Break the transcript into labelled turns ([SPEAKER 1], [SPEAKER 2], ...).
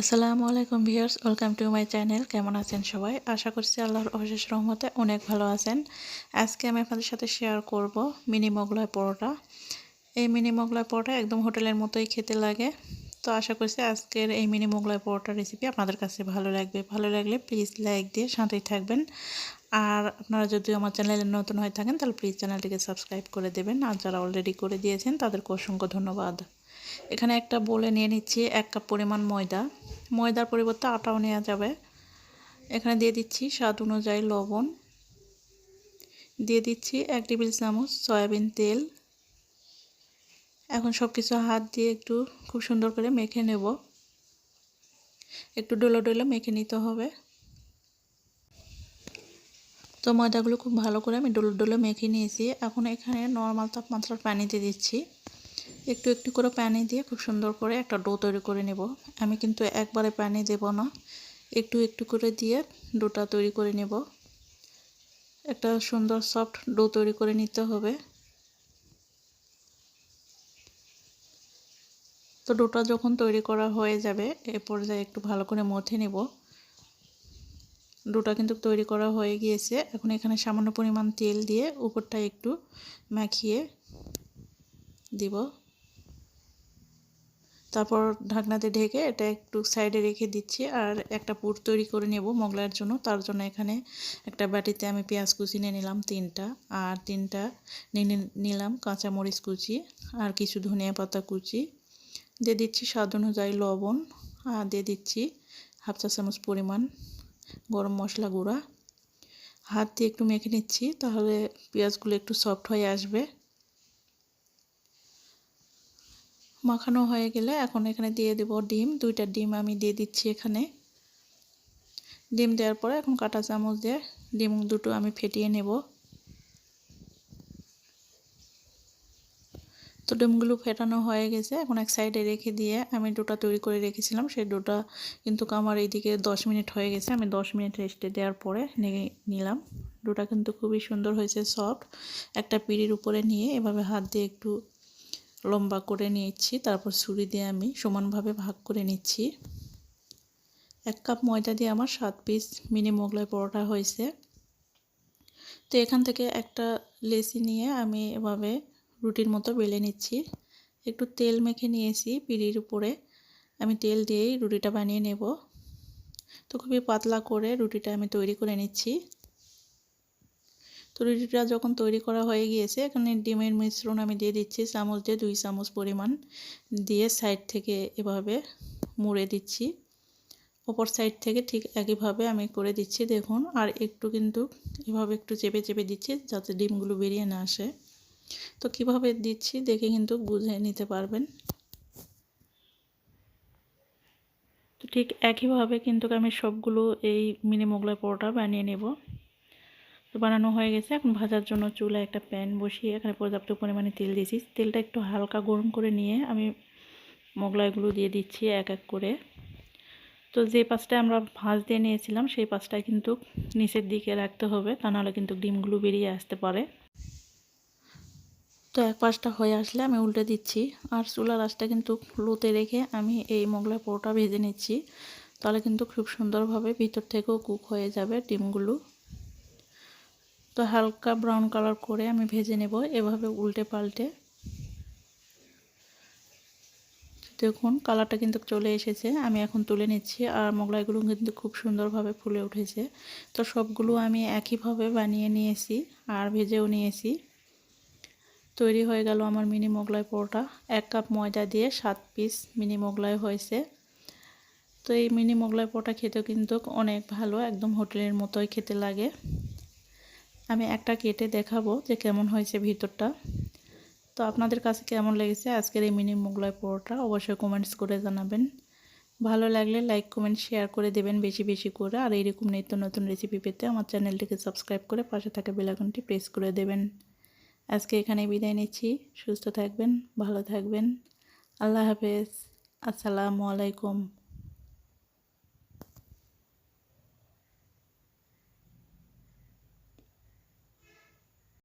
[SPEAKER 1] আসসালামু আলাইকুম viewers, welcome to my channel. কেমন আছেন সবাই? আশা করছি আল্লাহর অশেষ রহমতে অনেক ভালো আছেন। আজকে আমি আপনাদের সাথে শেয়ার করব মিনি মোগলাই পরোটা। এই মিনি মোগলাই পরোটা একদম হোটেলের মতোই খেতে লাগে। তো আশা করছি আজকের এই মিনি মোগলাই পরোটা রেসিপি আপনাদের কাছে ভালো লাগবে। ভালো লাগলে প্লিজ লাইক দিয়ে সাথেই থাকবেন। আর আপনারা যদি আমার চ্যানেলে নতুন হয়ে থাকেন, তাহলে প্লিজ চ্যানেলটিকে সাবস্ক্রাইব করে দেবেন। আর যারা অলরেডি করে দিয়েছেন, তাদেরকে অসংখ্য ধন্যবাদ। এখানে একটা বলে নিয়ে নিচ্ছি, এক কাপ পরিমাণ ময়দা। ময়দার পরিবর্তে আটাও নেওয়া যাবে। এখানে দিয়ে দিচ্ছি স্বাদ অনুযায়ী লবণ। দিয়ে দিচ্ছি এক টেবিল চামচ সয়াবিন তেল। এখন সব কিছু হাত দিয়ে একটু খুব সুন্দর করে মেখে নেব। একটু ডোলো ডোলো মেখে নিতে হবে। তো ময়দাগুলো খুব ভালো করে আমি ডোলো ডোলো মেখে নিয়েছি। এখন এখানে নর্মাল তাপমাত্রার পানিতে দিচ্ছি। একটু একটু করে পানি দিয়ে খুব সুন্দর করে একটা ডো তৈরি করে নেব। আমি কিন্তু একবারে পানি দেব না, একটু একটু করে দিয়ে ডোটা তৈরি করে নেব। একটা সুন্দর সফট ডো তৈরি করে নিতে হবে। তো ডোটা যখন তৈরি করা হয়ে যাবে, এ পর্যায়ে একটু ভালো করে মথে নেব। ডোটা কিন্তু তৈরি করা হয়ে গিয়েছে। এখন এখানে সামান্য পরিমাণ তেল দিয়ে উপরটা একটু মাখিয়ে দিব। তারপর ঢাকনাতে ঢেকে এটা একটু সাইডে রেখে দিচ্ছি আর একটা পুর তৈরি করে নেব মোগলাইয়ের জন্য। তার জন্য এখানে একটা বাটিতে আমি পেঁয়াজ কুচি নিয়ে নিলাম তিনটা আর তিনটা নিয়ে নিলাম কাঁচামরিচ কুচি আর কিছু ধনিয়া পাতা কুচি। দিয়ে দিচ্ছি স্বাদ অনুযায়ী লবণ আর দিয়ে দিচ্ছি হাফ চা চামচ পরিমাণ গরম মশলা গুঁড়া। হাত দিয়ে একটু মেখে নিচ্ছি তাহলে পেঁয়াজগুলো একটু সফট হয়ে আসবে। মাখানো হয়ে গেলে এখন এখানে দিয়ে দেব ডিম। দুইটা ডিম আমি দিয়ে দিচ্ছি এখানে। ডিম দেওয়ার পরে এখন কাটা চামচ দিয়ে ডিম দুটো আমি ফেটিয়ে নেব। তো ডিমগুলো ফেটানো হয়ে গেছে। এখন এক সাইডে রেখে দিয়ে আমি ডোটা তৈরি করে রেখেছিলাম। সেই ডোটা কিন্তু আমার এইদিকে দশ মিনিট হয়ে গেছে। আমি দশ মিনিট রেস্টে দেওয়ার পরে নিয়ে নিলাম। ডোটা কিন্তু খুবই সুন্দর হয়েছে, সফট। একটা পিড়ির উপরে নিয়ে এভাবে হাত দিয়ে একটু লম্বা করে নিয়েছি, তারপর ছুরি দিয়ে আমি সমানভাবে ভাগ করে নিচ্ছি। এক কাপ ময়দা দিয়ে আমার সাত পিস মিনি মোগলাই পরোটা হয়েছে। তো এখান থেকে একটা লেসি নিয়ে আমি এভাবে রুটির মতো বেলে নিচ্ছি। একটু তেল মেখে নিয়েছি পিড়ির উপরে। আমি তেল দিয়েই রুটিটা বানিয়ে নেব। তো খুবই পাতলা করে রুটিটা আমি তৈরি করে নিচ্ছি। তো রুটিটা যখন তৈরি করা হয়ে গিয়েছে, এখানে ডিমের মিশ্রণ আমি দিয়ে দিচ্ছি, চামচ দিয়ে দুই চামচ পরিমাণ দিয়ে সাইড থেকে এভাবে মুড়ে দিচ্ছি। ওপর সাইড থেকে ঠিক একইভাবে আমি করে দিচ্ছি, দেখুন, আর একটু কিন্তু এভাবে একটু চেপে চেপে দিচ্ছি যাতে ডিমগুলো বেরিয়ে না আসে। তো কীভাবে দিচ্ছি দেখে কিন্তু বুঝে নিতে পারবেন। তো ঠিক একইভাবে কিন্তু আমি সবগুলো এই মিনি মোগলাই পরোটা বানিয়ে নেব। তো বানানো হয়ে গেছে। এখন ভাজার জন্য চুলা একটা প্যান বসিয়ে এখানে পর্যাপ্ত পরিমাণে তেল দিয়েছি। তেলটা একটু হালকা গরম করে নিয়ে আমি মোগলাইগুলো দিয়ে দিচ্ছি এক এক করে। তো যে পাঁচটা আমরা ভাঁজ দিয়ে নিয়েছিলাম, সেই পাঁচটায় কিন্তু নিচের দিকে রাখতে হবে, তা নাহলে কিন্তু ডিমগুলো বেরিয়ে আসতে পারে। তো এক পাশটা হয়ে আসলে আমি উল্টে দিচ্ছি। আর চুলার আঁচটা কিন্তু লোতে রেখে আমি এই মোগলাই পোড়োটা ভেজে নিচ্ছি। তাহলে কিন্তু খুব সুন্দরভাবে ভিতর থেকেও কুক হয়ে যাবে ডিমগুলো। তো হালকা ব্রাউন কালার করে আমি ভেজে নেব, এভাবে উল্টে পাল্টে। দেখুন কালারটা কিন্তু চলে এসেছে, আমি এখন তুলে নিচ্ছি আর মোগলাইগুলো কিন্তু খুব সুন্দরভাবে ফুলে উঠেছে। তো সবগুলো আমি একইভাবে বানিয়ে নিয়েছি আর ভেজেও নিয়েছি। তৈরি হয়ে গেল আমার মিনি মোগলাই পরোটা। এক কাপ ময়দা দিয়ে সাত পিস মিনি মোগলাই হয়েছে। তো এই মিনি মোগলাই পরোটা খেতেও কিন্তু অনেক ভালো, একদম হোটেলের মতোই খেতে লাগে। আমি একটা কেটে দেখাবো যে কেমন হয়েছে ভিতরটা। তো আপনাদের কাছে কেমন লেগেছে আজকের এই মিনি মোগলাই পরোটা অবশ্যই কমেন্টস করে জানাবেন। ভালো লাগলে লাইক, কমেন্ট, শেয়ার করে দেবেন বেশি বেশি করে। আর এইরকম নিত্য নতুন রেসিপি পেতে আমার চ্যানেলটিকে সাবস্ক্রাইব করে পাশে থাকা বেলাকনটি প্রেস করে দেবেন। আজকে এখানে বিদায় নিচ্ছি। সুস্থ থাকবেন, ভালো থাকবেন। আল্লাহ হাফেজ। আসসালামু আলাইকুম।